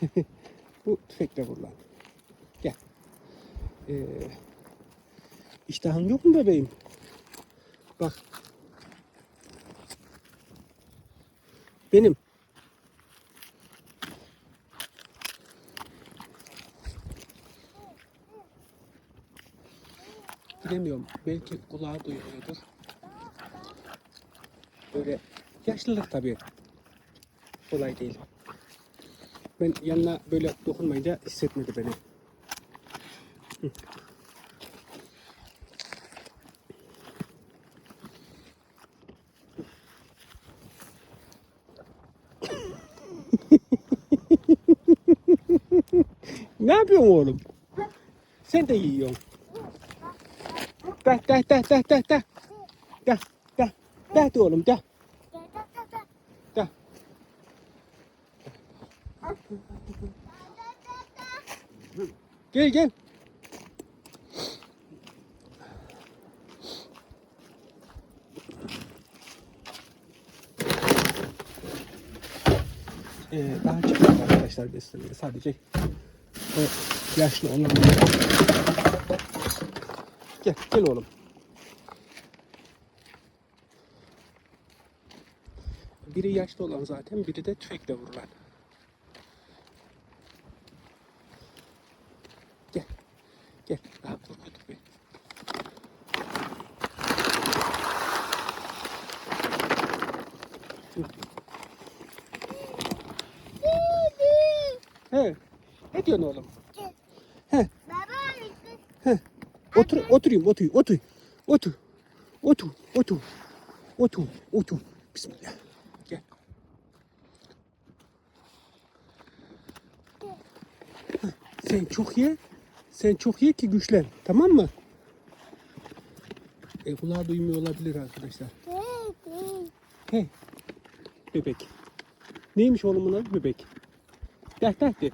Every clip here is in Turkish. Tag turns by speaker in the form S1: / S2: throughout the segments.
S1: Bu tüfekle vurulan. Gel. Ee, iştahın yok mu bebeğim? Bak. Benim. Bilemiyorum. Belki kulağı duyuyordur. Böyle yaşlılık tabii. Kolay değil. Ben yanına böyle dokunmayınca hissetmedi beni. Ne yapıyorsun oğlum? Sen de yiyorsun. Da da da da da da. Da da da de oğlum da. Da. Gel gel. Ee, daha çıkmadı arkadaşlar beslemeye. Sadece o yaşlı olan Gel, gel oğlum. Biri yaşlı olan zaten, biri de tüfekle vurulan. Gel, gel. Daha korkuttuk beni. He, ne diyorsun oğlum? Otur, oturayım, otur, otur, otur, otur, otur, otur, otur. Bismillah. Gel. Heh, Sen çok ye, sen çok ye ki güçlen, tamam mı? E, kulağı duymuyor olabilir arkadaşlar. He, bebek. Neymiş oğlum bunun bebek? Deh deh de,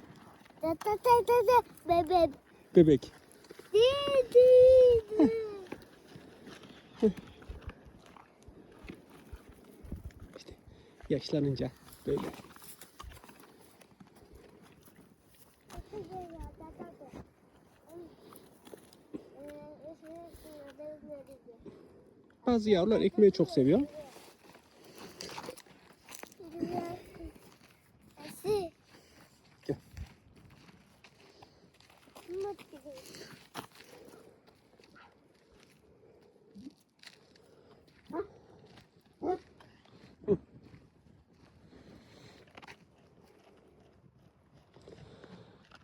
S2: Bebek.
S1: bebek.
S2: Dedi.
S1: İşte yaşlanınca böyle. Bazı yavrular ekmeği çok seviyor.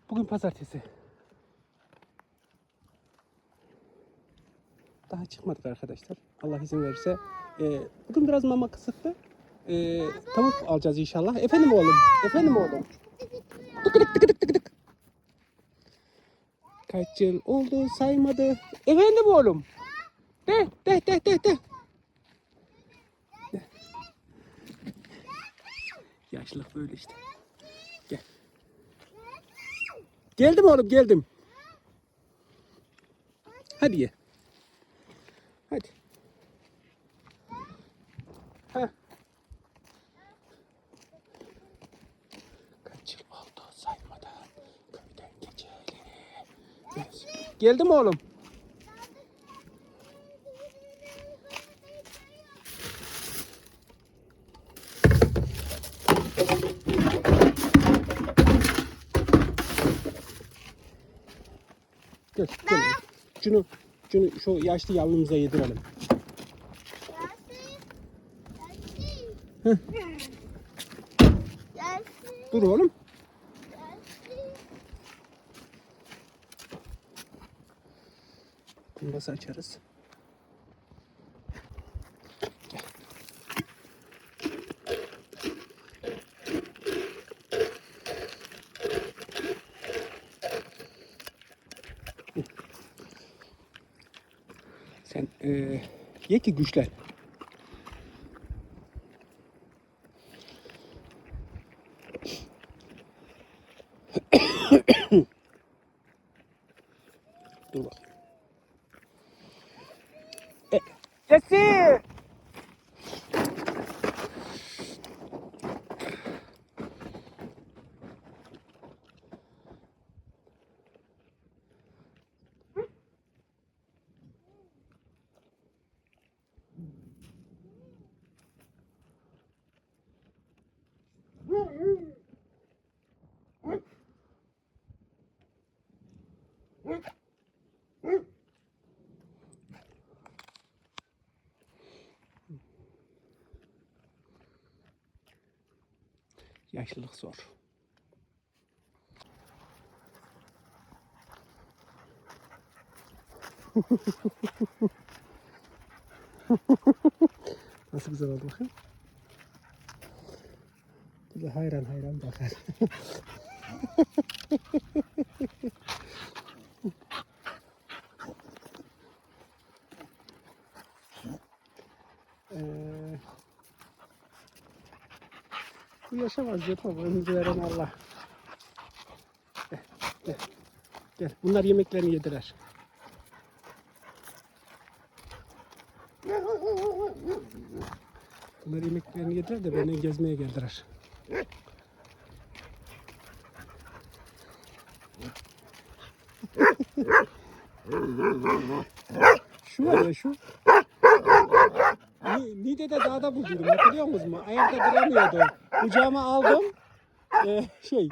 S1: Bugün pazartesi. Çıkmadık arkadaşlar. Allah izin verirse. Ee, bugün biraz mama kısıktı. Ee, tavuk alacağız inşallah. Efendim oğlum. Efendim oğlum. Tıkıdık tıkıdık tıkıdık. Kaç yıl oldu saymadı. Efendim oğlum. De de de de. De. Yaşlılık böyle işte. Gel. Geldim oğlum geldim. Hadi ye. Hadi. Ha. Kaç yıl oldu saymadan köyden geçeli. Yes. Geldim oğlum. Gel, gel. Şunu, şunu şu yaşlı yavrumuza yedirelim. Heh. Dur oğlum. Bunu nasıl açarız? Gel. Hı. Sen eee ye ki güçlen. Dur bak. E, Yaşlılık zor. Nasıl güzel oldu bakın. Bize hayran hayran bakar. diyor ama önümüzü veren Allah. Gel, gel, gel. Bunlar yemeklerini yediler. Bunlar yemeklerini yediler de beni gezmeye geldiler. şu var ya şu. Ni- Niğde'de dağda bulduydum hatırlıyor musunuz? Ayakta duramıyordu. Kucağıma aldım. Ee, şey,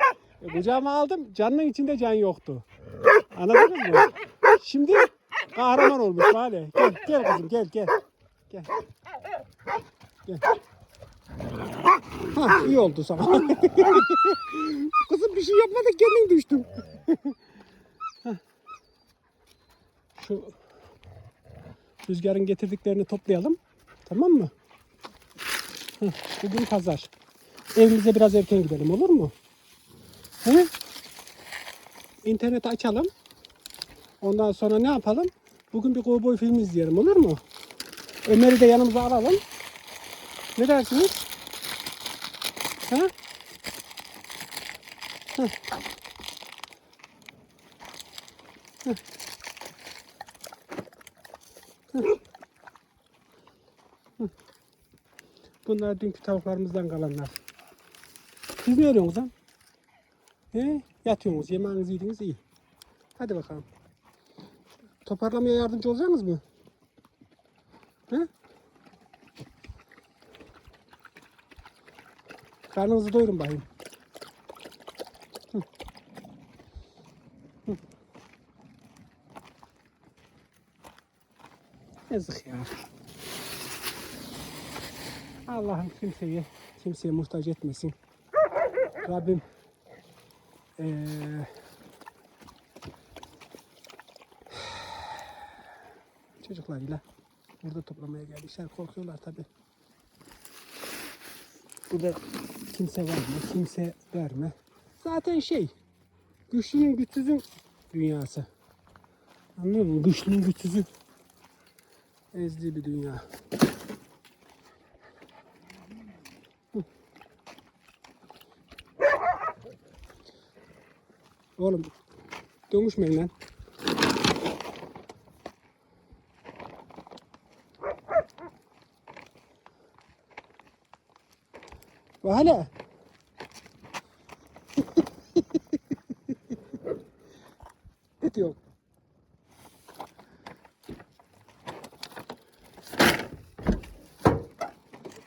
S1: kucağıma aldım. Canının içinde can yoktu. Anladınız mı? Şimdi kahraman olmuş hadi. Gel, gel kızım gel gel. Gel. Gel. Ha, iyi oldu sana. kızım bir şey yapmadık kendin düştün. Şu rüzgarın getirdiklerini toplayalım. Tamam mı? Heh, bugün pazar. Evimize biraz erken gidelim olur mu? He? İnterneti açalım. Ondan sonra ne yapalım? Bugün bir kovboy filmi izleyelim olur mu? Ömer'i de yanımıza alalım. Ne dersiniz? Ha? Heh. Heh. Heh. Bunlar dünkü tavuklarımızdan kalanlar. Siz ne arıyorsunuz lan? He? Yatıyorsunuz, yemeğinizi yediniz iyi. Hadi bakalım. Toparlamaya yardımcı olacaksınız mı? He? Karnınızı doyurun bakayım. Hı. Hı. Yazık ya. Allah'ım kimseyi kimseye muhtaç etmesin. Rabbim eee çocuklarıyla burada toplamaya gelmişler. Korkuyorlar tabi. Burada kimse var mı? Kimse var mı? Zaten şey güçlünün güçsüzün dünyası. Anlıyor musun? Güçlünün güçsüzün ezdiği bir dünya. Oğlum dönüşmeyin lan. Bak hele. ne diyor?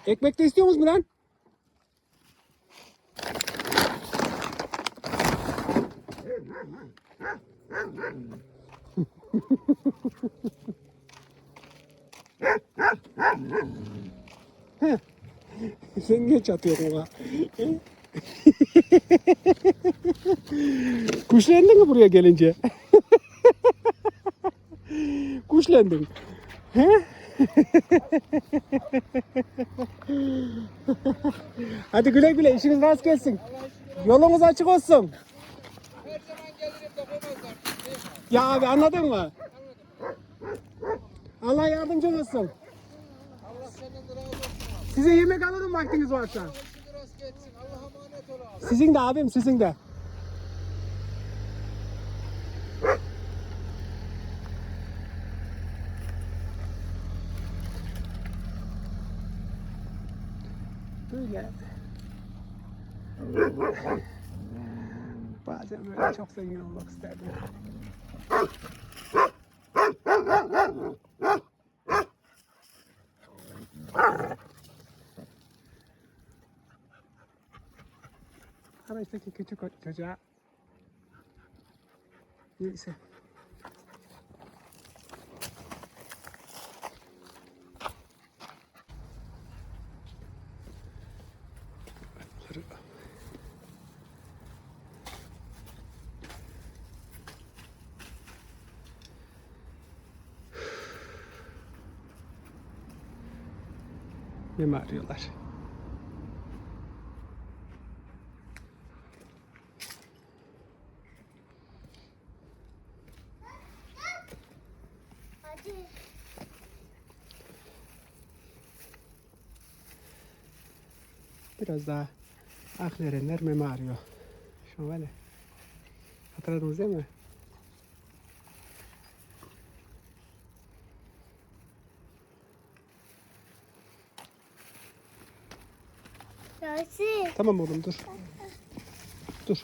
S1: Ekmek de istiyor musunuz mu lan? Sen niye çatıyorsun ona? Kuşlendin mi buraya gelince? Kuşlendin. He? Hadi güle güle işiniz rast gelsin. Yolunuz açık olsun.
S2: Her zaman gelirim.
S1: Ya abi anladın mı? Allah yardımcın olsun.
S2: Allah senden de razı olsun.
S1: Size yemek alırım vaktiniz varsa. Sizin de abim sizin de. Böyle. Bazen böyle çok zengin olmak isterdim. Araçtaki küçük çocuğa neyse. Mimari arıyorlar. Biraz daha aklı erenler meme arıyor. Şu an ya. Hatırladınız değil mi?
S3: Yasin.
S1: Tamam oğlum dur. Dur.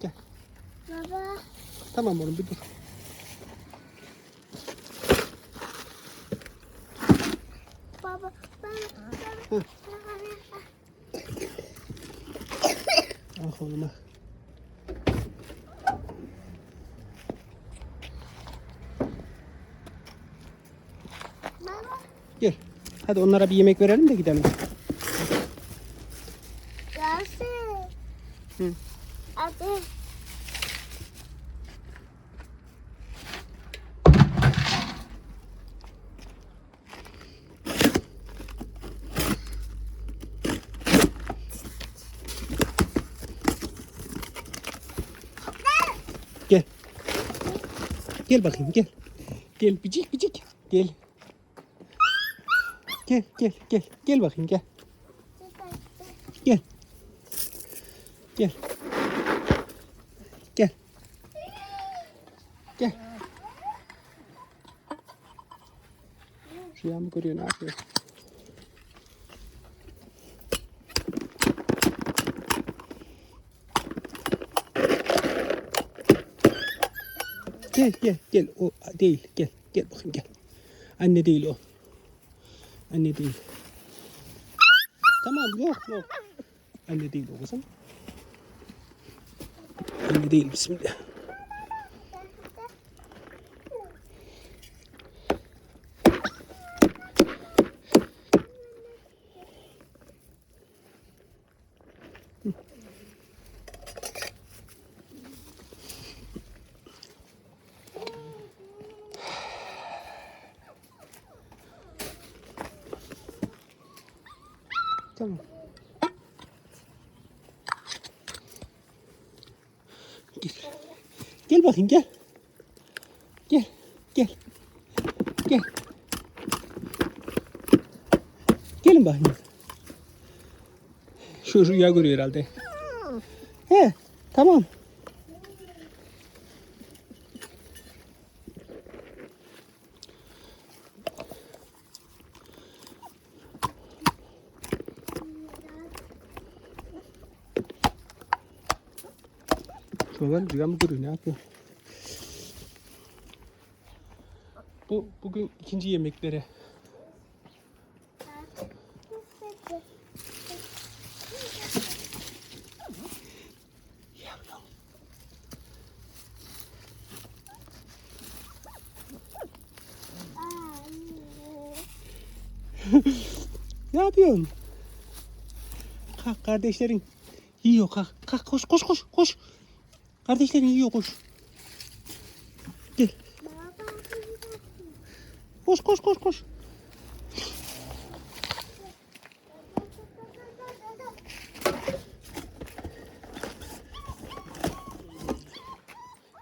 S1: Gel.
S3: Baba.
S1: Tamam oğlum bir dur.
S3: Baba. Baba.
S1: Hı.
S3: Baba.
S1: Ah oğlum ah.
S3: Baba.
S1: Gel. Hadi onlara bir yemek verelim de gidelim.
S3: Yasin.
S1: Hı.
S3: Hadi.
S1: Gel. Gel bakayım gel. Gel bicik bicik. Gel. Gel gel gel. Gel bakayım gel. Gel. Gel. Gel. Gel. Şu yağmur görüyor ne yapıyor? Gel gel gel. O değil. Gel. Gel bakayım gel. Anne değil o. Anne değil. Tamam yok yok. Anne değil o kızım. Anne değil bismillah. Tamam. Gel. Gel bakayım gel. Gel. Gel. Gel. Gelin bakayım. Şu rüya görüyor herhalde. He, tamam. Şu an rüya mı görüyor ne yapıyor? Bu bugün ikinci yemekleri. Yavrum. Ne yapıyorsun? Kalk kardeşlerin yiyor kalk. Kalk koş koş koş koş. Kardeşlerin yiyor koş. Gel. Koş koş koş koş.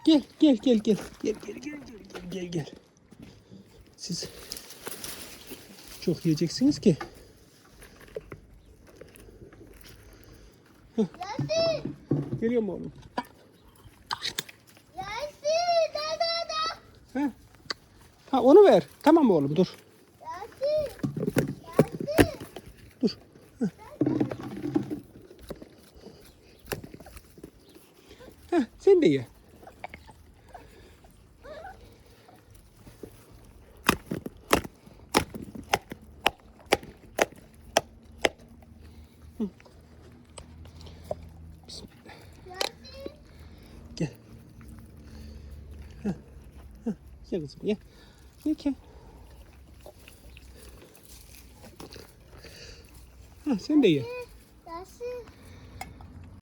S1: Gel gel gel gel. Gel gel gel gel gel gel. Siz çok yiyeceksiniz ki.
S3: Yasin.
S1: Geliyor mu oğlum?
S3: Yasin. Da da da.
S1: Ha? Ha onu ver. Tamam oğlum dur.
S3: Yasin. Yasin.
S1: Dur. Heh. Heh, sen de ye. Gel. Kızım ye. Ye ki. Ha, sen de ye.
S3: Yasin.